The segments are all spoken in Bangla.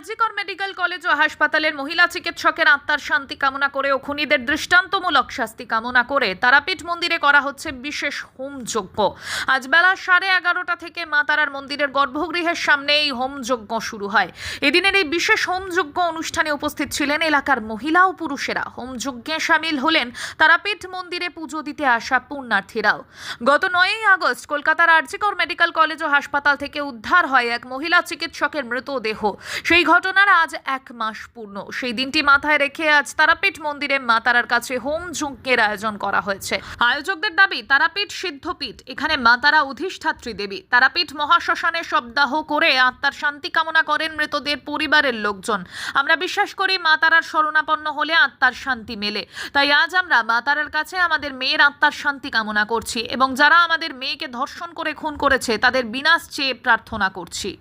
আরজিকর মেডিকেল কলেজ ও হাসপাতালের মহিলা চিকিৎসকের আত্মার শান্তি কামনা করে ও খুনিদের দৃষ্টান্তমূলক শাস্তি কামনা করে তারাপীঠ মন্দিরে করা হচ্ছে বিশেষ হোম যজ্ঞ আজ বেলা সাড়ে এগারোটা থেকে মা তারার মন্দিরের গর্ভগৃহের সামনে এই হোম যজ্ঞ শুরু হয়। এদিনের এই বিশেষ হোম যজ্ঞ অনুষ্ঠানে উপস্থিত ছিলেন এলাকার মহিলা ও পুরুষেরা। হোম যজ্ঞে সামিল হলেন তারাপীঠ মন্দিরে পুজো দিতে আসা পুণ্যার্থীরাও। গত নয়ই আগস্ট কলকাতার আরজিকর মেডিকেল কলেজ ও হাসপাতাল থেকে উদ্ধার হয় এক মহিলা চিকিৎসকের মৃতদেহ। সেই ঘটনার আজ এক মাস পূর্ণ। সেই দিনটি মাথায় রেখে আজ তারাপীঠ মন্দিরে মা তারার কাছে হোম যজ্ঞের আয়োজন করা হয়েছে। আয়োজকদের দাবি, তারাপীঠ সিদ্ধপীঠ, এখানে মা তারা অধিষ্ঠাত্রী দেবী। তারাপীঠ মহাশ্মশানে শবদাহ করে আত্মার শান্তি কামনা করেন মৃতদের পরিবারের লোকজন। আমরা বিশ্বাস করি মা তারার শরণাপন্ন হলে আত্মার শান্তি মেলে। তাই আজ আমরা মা তারার কাছে আমাদের মেয়ের আত্মার শান্তি কামনা করছি এবং যারা আমাদের মেয়েকে ধর্ষণ করে খুন করেছে, তাদের বিনাশ চেয়ে প্রার্থনা করছি।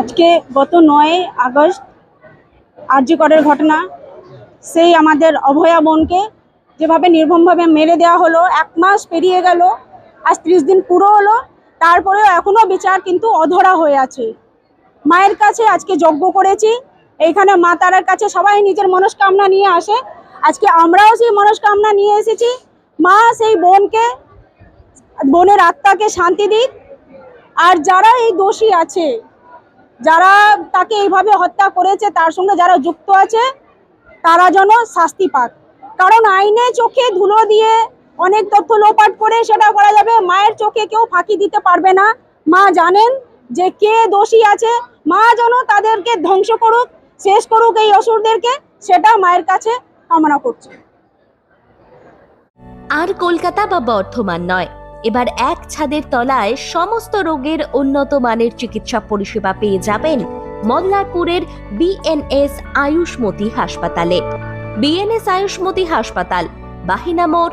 আজকে গত নয় আগস্ট আর্যকরের ঘটনা, সেই আমাদের অভয়া বোনকে যেভাবে নির্মমভাবে মেরে দেওয়া হলো, এক মাস পেরিয়ে গেল, আজ ত্রিশ দিন পুরো হলো তারপরেও এখনও বিচার কিন্তু অধরা হয়ে আছে। মায়ের কাছে আজকে যজ্ঞ করেছি, এইখানে মা তারার কাছে সবাই নিজের মনস্কামনা নিয়ে আসে। আজকে আমরাও সেই মনস্কামনা নিয়ে এসেছি। মা সেই বোনকে, বোনের আত্মাকে শান্তি দিক। আর যারা এই দোষী আছে, যারা তাকে এইভাবে হত্যা করেছে, তার সঙ্গে যারা যুক্ত আছে, তারা যেন শাস্তি পাক। কারণ আইনে চোখে ধুলো দিয়ে অনেক তথ্য লোপাট করে সেটা করা যাবে। মায়ের চোখে কেউ ফাঁকি দিতে পারবে না। মা জানেন যে কে দোষী আছে। মা যেন তাদেরকে ধ্বংস করুক, শেষ করুক এই অসুরদেরকে, সেটা মায়ের কাছে কামনা করছে। আর কলকাতা বা বর্ধমান নয়। এবার এক ছাদের তলায় সমস্ত রোগের উন্নত মানের চিকিৎসা পরিষেবা পেয়ে যাবেন মল্লারপুরের বিএনএস আয়ুষ্মতি হাসপাতালে। বিএনএস আয়ুষ্মতি হাসপাতাল, বাহিনা মোড়